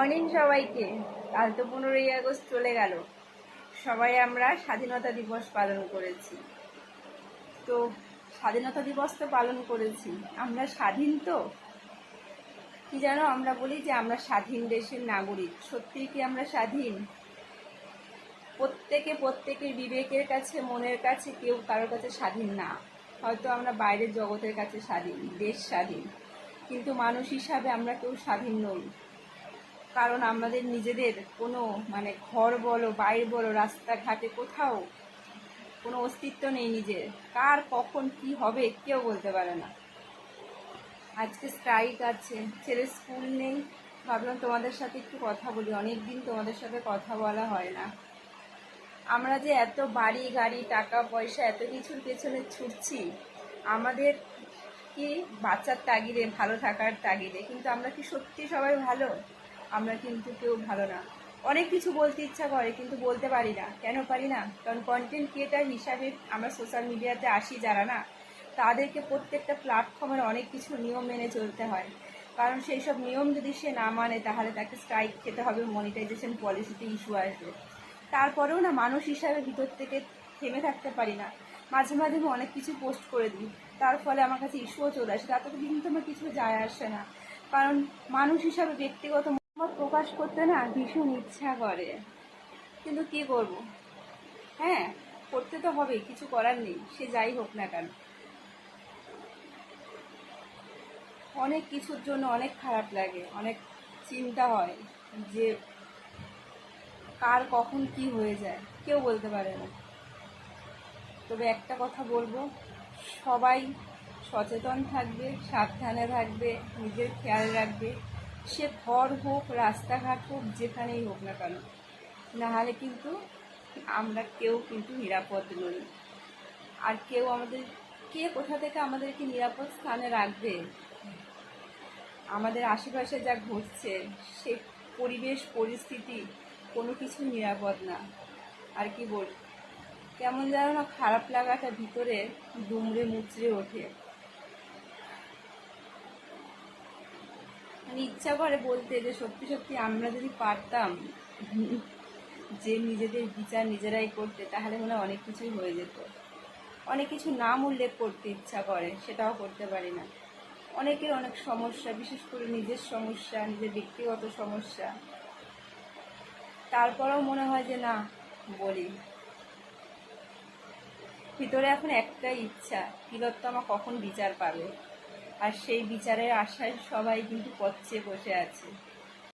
Morning সবাইকে। কাল তো পনেরোই আগস্ট চলে গেল। সবাই আমরা স্বাধীনতা দিবস পালন করেছি। তো স্বাধীনতা দিবস তো পালন করেছি। আমরা স্বাধীন তো? কি জানো, আমরা বলি যে আমরা স্বাধীন দেশের নাগরিক। সত্যিই কি আমরা স্বাধীন? প্রত্যেকে প্রত্যেকের বিবেকের কাছে, মনের কাছে কেউ কারোর কাছে স্বাধীন না। হয়তো আমরা বাইরের জগতের কাছে স্বাধীন, দেশ স্বাধীন। কিন্তু মানুষ হিসাবে আমরা কেউ স্বাধীন নই। কারণ আমাদের নিজেদের কোনো মানে ঘর বলো বাইর বলো, রাস্তাঘাটে কোথাও কোনো অস্তিত্ব নেই নিজের। কার কখন কি হবে কেউ বলতে পারে না। আজকে স্ট্রাইক আছে, ছেলে স্কুল নেই। ভাবলাম তোমাদের সাথে একটু কথা বলি অনেক দিন তোমাদের সাথে কথা বলা হয় না। আমরা যে এত বাড়ি, গাড়ি, টাকা, পয়সা, এত কিছুর পেছনে ছুটছি, আমাদের কি বাচ্চার তাগিদে, ভালো থাকার তাগিদে? কিন্তু আমরা কি সত্যি সবাই ভালো? আমরা কিন্তু কেউ ভালো না। অনেক কিছু বলতে ইচ্ছা করে, কিন্তু বলতে পারি না। কেন পারি না? কারণ কন্টেন্ট ক্রিয়েটার হিসাবে আমরা সোশ্যাল মিডিয়াতে আসি যারা না, তাদেরকে প্রত্যেকটা প্ল্যাটফর্মের অনেক কিছু নিয়ম মেনে চলতে হয়। কারণ সেই সব নিয়ম যদি সে না মানে তাহলে তাকে স্ট্রাইক খেতে হবে মনিটাইজেশন পলিসিতে ইস্যু আসবে। তারপরেও না মানুষ হিসাবে ভিতর থেকে থেমে থাকতে পারি না। মাঝে মাঝে আমি অনেক কিছু পোস্ট করে দিই। তার ফলে আমার কাছে ইস্যুও চলে আসে। তাতে কিন্তু আমার কিছু যায় আসে না। কারণ মানুষ হিসাবে ব্যক্তিগত প্রকাশ করতে না ভীষণ ইচ্ছা করে। কিন্তু কি করব? হ্যাঁ করতে তো হবে কিছু করার নেই, সে যাই হোক না কেন। অনেক কিছুর জন্য অনেক খারাপ লাগে, অনেক চিন্তা হয় যে কার কখন কি হয়ে যায়, কেউ বলতে পারে না। তবে একটা কথা বলব, সবাই সচেতন থাকবে, সাবধানে থাকবে, নিজের খেয়াল রাখবে। সে ঘর হোক, রাস্তাঘাট হোক, যেখানেই হোক না কেন, নাহলে কিন্তু আমরা কেউ কিন্তু নিরাপদ নই। আর কেউ আমাদের, কে কোথা থেকে আমাদেরকে নিরাপদ স্থানে রাখবে? আমাদের আশেপাশে যা ঘটছে, সে পরিবেশ, পরিস্থিতি, কোনো কিছু নিরাপদ না। আর কি বল কেমন যেন না খারাপ লাগাটা ভিতরে দুমড়ে মুচড়ে ওঠে। মানে ইচ্ছা করে বলতে যে সত্যি সত্যি আমরা যদি পারতাম যে নিজেদের বিচার নিজেরাই করতে, তাহলে মনে অনেক কিছুই হয়ে যেত। অনেক কিছু নাম উল্লেখ করতে ইচ্ছা করে, সেটাও করতে পারি না। অনেকের অনেক সমস্যা, বিশেষ করে নিজের সমস্যা, নিজের ব্যক্তিগত সমস্যা। তারপরেও মনে হয় যে না, বলি। ভিতরে এখন একটাই ইচ্ছা, তিলোত্তমা কখন বিচার পাবে? আর সেই বিচারের আশায় সবাই কিন্তু পথে বসে আছে।